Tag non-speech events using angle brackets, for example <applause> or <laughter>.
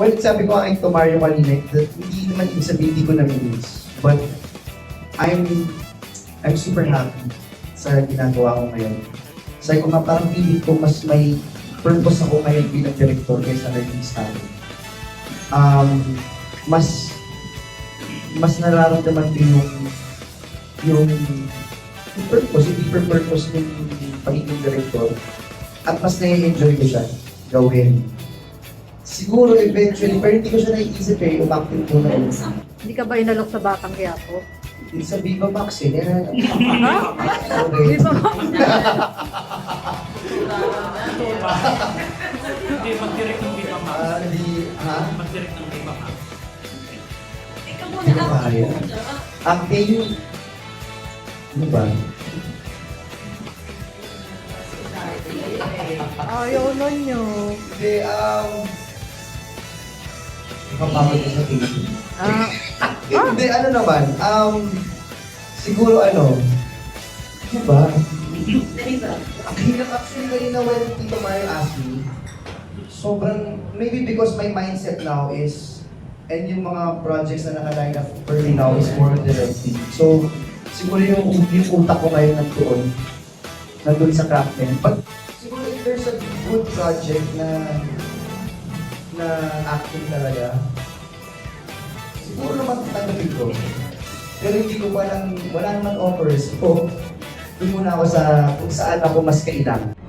well, sabi ko kay Tomario kanina, that hindi naman ibig sabihin hindi ko na-miss. But, I'm, I'm super happy sa ginagawa ko ngayon. Sabi ko nga, parang feeling ko mas may purpose ako ngayon bilang director kaysa star. Um, mas, mas nararamdaman ko yung, yung, yung purpose, yung deeper purpose ng pagiging director. At mas na-enjoy ko siya gawin. Siguro eventually, pero hindi ko siya naiisip eh, umacting ko na yun. Hindi ka ba inalok sa Batang Quiapo? Yung sa Viva Max eh. Ha? Okay. Di ba? Hindi, mag-direct ng Viva Max. Ah, di, ha? Mag-direct ng Viva Max. Hindi ko kaya. Acting, ano ba? Ayaw na nyo. Hindi, um, Ko sa TV. Ah, Hindi, ano naman, um, siguro ano, ano ba? Ang hirap actually kanina when Tito Mario asked me, sobrang, maybe because my mindset now is, and yung mga projects na nakaline up early now is more directing. So, siguro yung, yung utak ko ngayon nandoon, nandun sa crafting. Pag, siguro if there's a good project na, na acting talaga, siguro naman tatanggapin ko. Pero hindi ko pa lang, wala naman offers. <laughs> So, doon muna ako sa kung saan ako mas kailangan.